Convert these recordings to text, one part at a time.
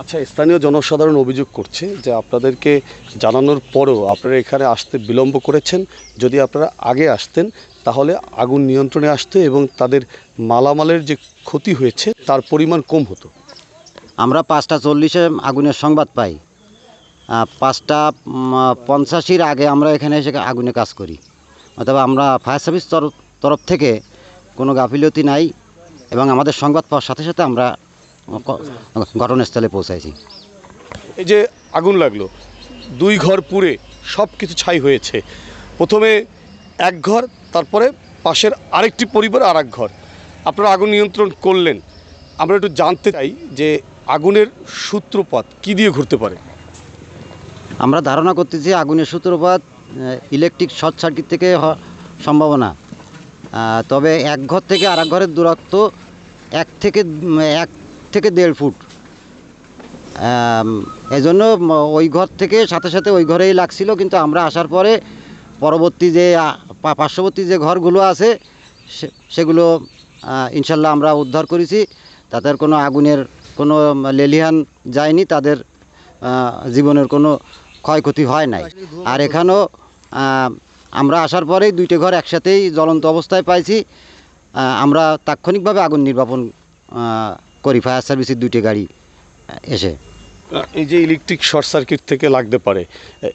আচ্ছা স্থানীয় জনসাধারণ অভিযোগ করছে যে আপনাদেরকে জানানোর পরও আপনারা এখানে আসতে বিলম্ব করেছেন। যদি আপনারা আগে আসতেন, তাহলে আগুন নিয়ন্ত্রণে আসতো এবং তাদের মালামালের যে ক্ষতি হয়েছে, তার পরিমাণ কম হতো। আমরা পাঁচটা চল্লিশে আগুনের সংবাদ পাই। পাঁচটা পঞ্চাশির আগে আমরা এখানে এসে আগুনে কাজ করি। অথবা আমরা ফায়ার সার্ভিস তরফ তরফ থেকে কোনো গাফিলতি নাই এবং আমাদের সংবাদ পাওয়ার সাথে সাথে আমরা ঘটনাস্থলে পৌঁছাইছি। এই যে আগুন লাগল দুই ঘর পুড়ে সব কিছু ছাই হয়েছে। প্রথমে এক ঘর তারপরে পাশের আরেকটি পরিবার আর এক ঘর। আপনারা আগুন নিয়ন্ত্রণ করলেন। আমরা একটু জানতে চাই যে আগুনের সূত্রপাত কী দিয়ে ঘুরতে পারে? আমরা ধারণা করতেছি আগুনের সূত্রপাত ইলেকট্রিক শর্ট সার্কিট থেকে সম্ভাবনা। তবে এক ঘর থেকে আর ঘরের দূরত্ব এক থেকে এক থেকে দেড় ফুট। এই জন্য ওই ঘর থেকে সাথে সাথে ওই ঘরেই লাগছিল, কিন্তু আমরা আসার পরে পরবর্তী যে পার্শ্ববর্তী যে ঘরগুলো আছে সেগুলো ইনশাল্লাহ আমরা উদ্ধার করেছি। তাদের কোনো আগুনের কোনো লেলিহান যায়নি, তাদের জীবনের কোনো ক্ষয়ক্ষতি হয় নাই। আর এখানেও আমরা আসার পরেই দুইটা ঘর একসাথেই জ্বলন্ত অবস্থায় পাইছি। আমরা তাৎক্ষণিকভাবে আগুন নির্বাপন করি ফায়ার সার্ভিসের দুইটি গাড়ি এসে। এই যে ইলেকট্রিক শর্ট সার্কিট থেকে লাগতে পারে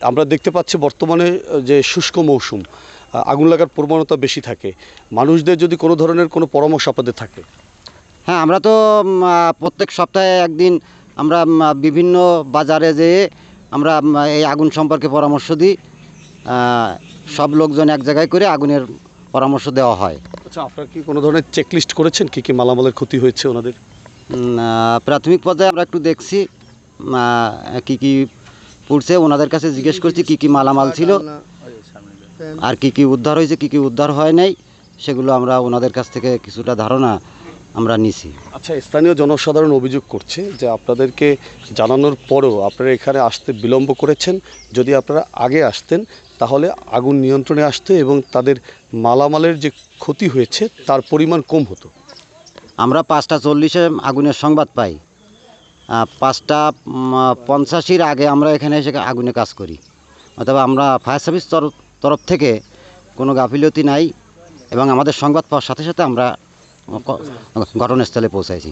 আমরা দেখতে পাচ্ছি বর্তমানে যে শুষ্ক মৌসুম আগুন লাগার প্রবণতা বেশি থাকে। মানুষদের যদি কোনো ধরনের কোনো পরামর্শ আপনাদের থাকে? হ্যাঁ আমরা তো প্রত্যেক সপ্তাহে একদিন আমরা বিভিন্ন বাজারে যেয়ে আমরা এই আগুন সম্পর্কে পরামর্শ দিই। সব লোকজন এক জায়গায় করে আগুনের পরামর্শ দেওয়া হয়। আচ্ছা আপনারা কি কোনো ধরনের চেকলিস্ট করেছেন? কি কি মালামালের ক্ষতি হয়েছে ওনাদের? প্রাথমিক পর্যায়ে আমরা একটু দেখছি কি কি পুড়ছে। ওনাদের কাছে জিজ্ঞেস করছি, কি কি মালামাল ছিল, আর কি কি উদ্ধার হয়েছে, কি কি উদ্ধার হয় নাই, সেগুলো আমরা ওনাদের কাছ থেকে কিছুটা ধারণা আমরা নিছি। আচ্ছা স্থানীয় জনসাধারণ অভিযোগ করছে যে আপনাদেরকে জানানোর পরও আপনারা এখানে আসতে বিলম্ব করেছেন। যদি আপনারা আগে আসতেন, তাহলে আগুন নিয়ন্ত্রণে আসতো এবং তাদের মালামালের যে ক্ষতি হয়েছে, তার পরিমাণ কম হতো। আমরা পাঁচটা চল্লিশে আগুনের সংবাদ পাই। পাঁচটা পঞ্চাশের আগে আমরা এখানে এসে আগুনে কাজ করি। অথবা আমরা ফায়ার সার্ভিস তরফ তরফ থেকে কোনো গাফিলতি নাই এবং আমাদের সংবাদ পাওয়ার সাথে সাথে আমরা ঘটনাস্থলে পৌঁছাইছি।